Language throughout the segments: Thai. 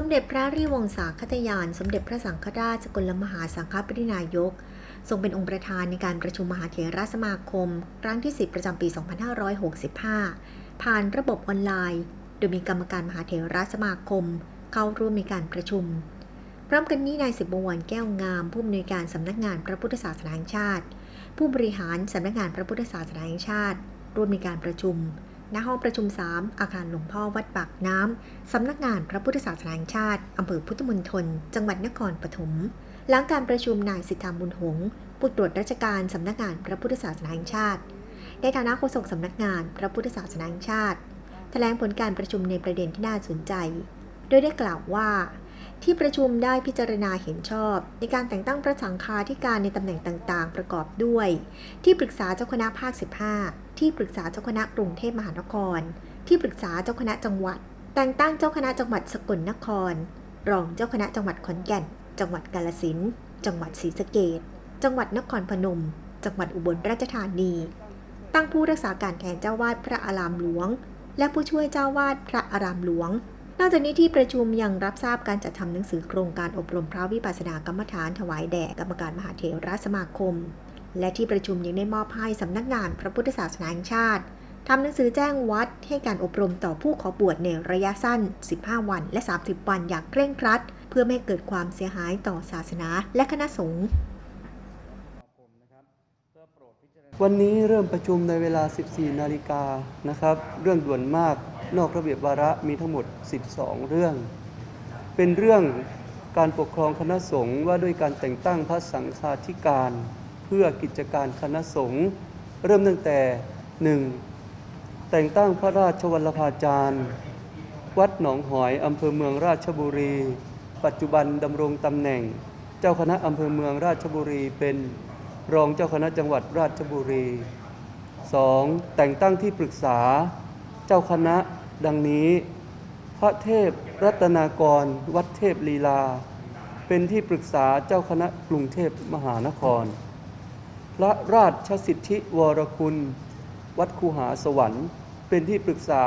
สมเด็จพระริวงศาคตยาน สมเด็จพระสังฆราชสกลมหาสังฆปรินายก ทรงเป็นองค์ประธานในการประชุมมหาเถรสมาคม ครั้งที่ 10 ประจำปี 2565 ผ่านระบบออนไลน์ โดยมีกรรมการมหาเถรสมาคม เข้าร่วมในการประชุม พร้อมกันนี้นายสิบบวรแก้วงาม ผู้อำนวยการสำนักงานพระพุทธศาสนาแห่งชาติ ผู้บริหารสำนักงานพระพุทธศาสนาแห่งชาติ ร่วมในการประชุม ณห้องประชุม 3 อาคารหลวงพ่อวัดปากน้ำ สำนักงานพระพุทธศาสนาแห่งชาติ อำเภอพุทธมณฑล จังหวัดนครปฐม หลังการประชุมนายสิทธาบุญหงผู้ตรวจราชการสำนักงานพระพุทธศาสนาแห่งชาติ ในฐานะโฆษกสำนักงานพระพุทธศาสนาแห่งชาติ แถลงผลการประชุมในประเด็นที่น่าสนใจ โดยได้กล่าวว่า ที่ประชุมได้พิจารณาเห็นชอบ ในการแต่งตั้งพระสังฆาธิการในตำแหน่งต่างๆ ประกอบด้วย ที่ปรึกษาเจ้าคณะภาค 15 ที่ปรึกษาเจ้าคณะกรุงเทพมหานคร ที่ปรึกษาเจ้าคณะจังหวัด แต่งตั้งเจ้าคณะจังหวัดสกลนคร รองเจ้าคณะจังหวัดขอนแก่น จังหวัดกาลสินจังหวัดศรีสะเกษจังหวัดนครพนม จังหวัดอุบลราชธานี ตั้งผู้รักษาการแทนเจ้าวาดพระอารามหลวง และผู้ช่วยเจ้าวาดพระอารามหลวง นอกจากนี้ที่ประชุมยังรับทราบการจัดทำหนังสือโครงการอบรมพระวิปัสสนากรรมฐานถวายแด่กรรมการมหาเถรสมาคม และที่ประชุมยังได้มอบให้สำนักงานพระพุทธศาสนาแห่งชาติทำหนังสือแจ้งวัดให้การอบรมต่อผู้ขอบวชในระยะสั้น 15 วัน และ 30 วันอย่างเคร่งครัด เพื่อไม่เกิดความเสียหายต่อศาสนาและคณะสงฆ์ วันนี้เริ่มประชุมในเวลา 14 นาฬิกานะครับ เรื่องด่วนมากนอกระเบียบวาระมีทั้งหมด 12 เรื่อง เป็นเรื่องการปกครองคณะสงฆ์ว่าด้วยการแต่งตั้งพระสังฆาธิการ เพื่อกิจการคณะสงฆ์เริ่มตั้งแต่ 1. แต่งตั้งพระราชวัลภาจารย์ วัดหนองหอยอำเภอเมืองราชบุรี ปัจจุบันดำรงตำแหน่ง เจ้าคณะอำเภอเมืองราชบุรีเป็น รองเจ้าคณะจังหวัดราชบุรี 2. แต่งตั้งที่ปรึกษาเจ้าคณะดังนี้ พระเทพรัตนากร วัดเทพลีลา เป็นที่ปรึกษาเจ้าคณะกรุงเทพมหานคร พระราชสิทธิวรคุณ วัดคูหาสวรรค์ เป็นที่ปรึกษา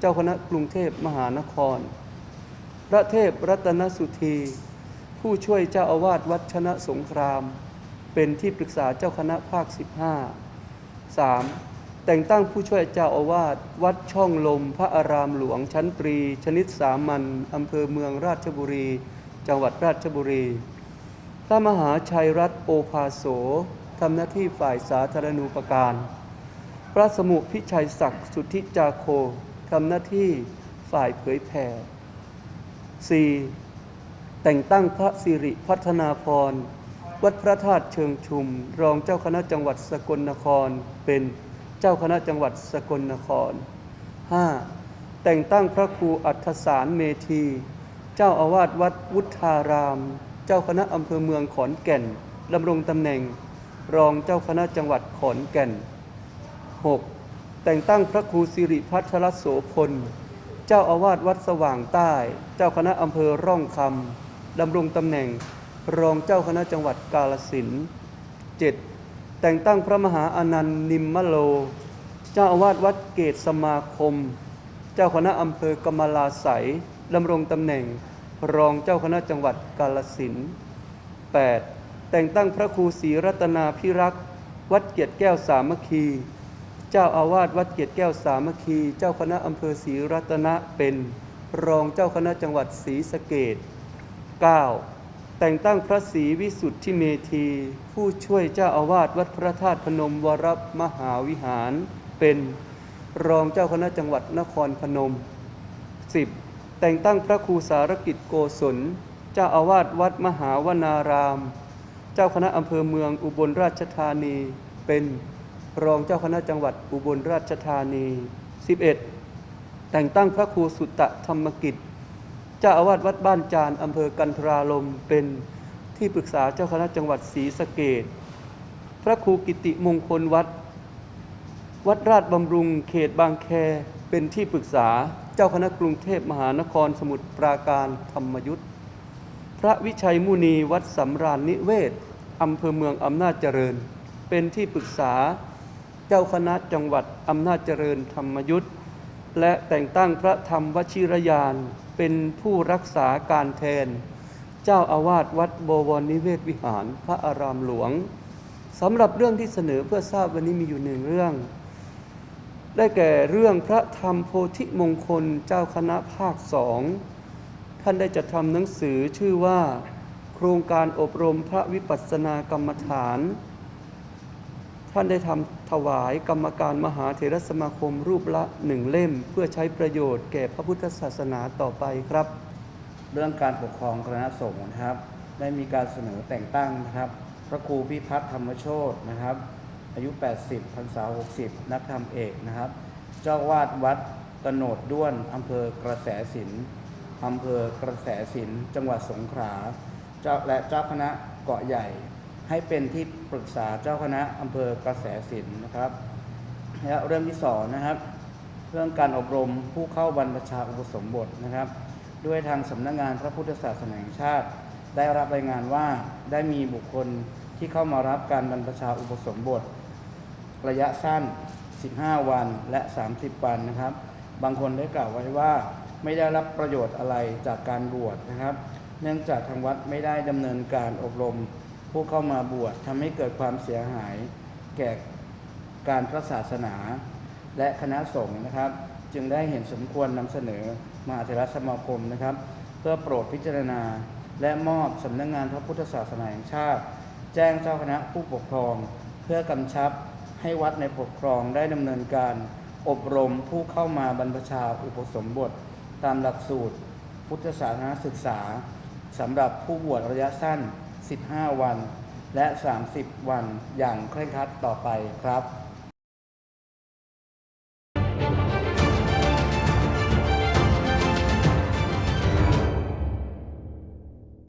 เจ้าคณะกรุงเทพมหานคร พระเทพรัตนสุธี ผู้ช่วยเจ้าอาวาสวัดชนะสงคราม เป็นที่ปรึกษาเจ้าคณะภาค 15 3. แต่งตั้งผู้ช่วยเจ้าอาวาสวัดช่องลม พระอารามหลวงชั้นตรี ชนิดสามัญอำเภอเมืองราชบุรี จังหวัดราชบุรี พระมหาชัยรัตนโอภาโสทำหน้าที่ฝ่ายสาธารณูปการ พระสมุพิชัยศักดิ์สุทธิจาโคทำหน้าที่ฝ่ายเผยแผ่ 4. แต่งตั้งพระสิริพัฒนาพร วัดพระธาตุเชิงชุม รองเจ้าคณะจังหวัดสกลนคร เป็นเจ้าคณะจังหวัดสกลนคร 5. แต่งตั้งพระครูอัฏสารเมธี เจ้าอาวาสวัดวุฒาราม เจ้าคณะอำเภอเมืองขอนแก่นดำรงตำแหน่ง รองเจ้าคณะจังหวัดขอนแก่น 6. แต่งตั้งพระครูสิริพัทรโสพล เจ้าอาวาสวัดสว่างใต้ เจ้าคณะอำเภอร่องคำดำรงตำแหน่ง รองเจ้าคณะจังหวัดกาลสินธุ์ 7. แต่งตั้งพระมหาอนันต์นิมมโล เจ้าอาวาสวัดเกตสมาคม เจ้าคณะอำเภอกำมะลาไสยดำรงตำแหน่ง รองเจ้าคณะจังหวัดกาลสิน 8. แต่งตั้งพระครูศรีรัตนาพิรักษ์วัดเกียรติแก้วสามัคคี เจ้าอาวาสวัดเกียรติแก้วสามัคคี เจ้าคณะอำเภอศรีรัตนะเป็น รองเจ้าคณะจังหวัดศรีสะเกษ 9. แต่งตั้งพระศรีวิสุทธิเมธี ผู้ช่วยเจ้าอาวาสวัดพระธาตุพนมวรมหาวิหาร เป็นรองเจ้าคณะจังหวัดนครพนม 10. แต่งตั้งพระครูสารกิจโกศล เจ้าอาวาสวัดมหาวนาราม เจ้าคณะอำเภอเมืองอุบลราชธานี เป็นรองเจ้าคณะจังหวัดอุบลราชธานี 11. แต่งตั้งพระครูสุตตะธรรมกิจเจ้าอาวาสวัดบ้านจานอำเภอกันทราลมเป็นที่ปรึกษาเจ้าคณะจังหวัดศรีสะเกดพระครูกิติมงคลวัด วัดราชบำรุงเขตบางแคเป็นที่ปรึกษาเจ้าคณะกรุงเทพมหานครสมุทรปราการธรรมยุทธพระวิชัยมุนีวัดสำราญนิเวศอำเภอเมืองอำนาจเจริญ เป็นที่ปรึกษาเจ้าคณะจังหวัดอำนาจเจริญธรรมยุทธและแต่งตั้งพระธรรมวชิรยาน เป็นผู้รักษาการแทน เจ้าอาวาสวัดบวรนิเวศวิหารพระอารามหลวงสำหรับเรื่องที่เสนอเพื่อทราบวันนี้มีอยู่หนึ่งเรื่อง ได้แก่เรื่องพระธรรมโพธิมงคลเจ้าคณะภาคสองท่านได้จัดทำหนังสือชื่อว่า โครงการอบรมพระวิปัสสนากรรมฐาน ท่านได้ทำถวายกรรมการมหาเถรสมาคมรูปละหนึ่งเล่ม เพื่อใช้ประโยชน์แก่พระพุทธศาสนาต่อไปครับ เรื่องการปกครองคณะสงฆ์นะครับ ได้มีการเสนอแต่งตั้งนะครับ พระครูพิพัฒน์ธรรมโชตนะครับ อายุ 80พรรษา 60 นักธรรมเอกนะครับ เจ้าวาดวัดตโนดด้วนอำเภอกระแสสินอำเภอกระแสสินจังหวัดสงขลาและเจ้าคณะเกาะใหญ่ ให้เป็นที่ปรึกษาเจ้าคณะอำเภอกระแสสินนะครับและเรื่องที่สองนะครับ เรื่องการอบรมผู้เข้าบรรพชาอุปสมบทนะครับ ด้วยทางสำนักงานพระพุทธศาสนาแห่งชาติ ได้รับรายงานว่าได้มีบุคคลที่เข้ามารับการบรรพชาอุปสมบท ระยะสั้น 15 วันและ 30 วันนะครับ บางคนได้กล่าวไว้ว่าไม่ได้รับประโยชน์อะไรจากการบวชนะครับ เนื่องจากทางวัดไม่ได้ดำเนินการอบรม ผู้เข้ามาบวชทำให้เกิดความเสียหายแก่การพระศาสนา และคณะสงฆ์นะครับ จึงได้เห็นสมควรนำเสนอมหาเถรสมาคมนะครับ เพื่อโปรดพิจารณาและมอบสำนักงงานพระพุทธศาสนาแห่งชาติ แจ้งเจ้าคณะผู้ปกครอง เพื่อกำชับให้วัดในปกครองได้ดำเนินการอบรมผู้เข้ามาบรรพชาอุปสมบท ตามหลักสูตร พุทธศาสนาศึกษาสำหรับผู้บวชระยะสั้น 15 วัน และ 30 วันอย่างเคร่งครัดต่อไปครับ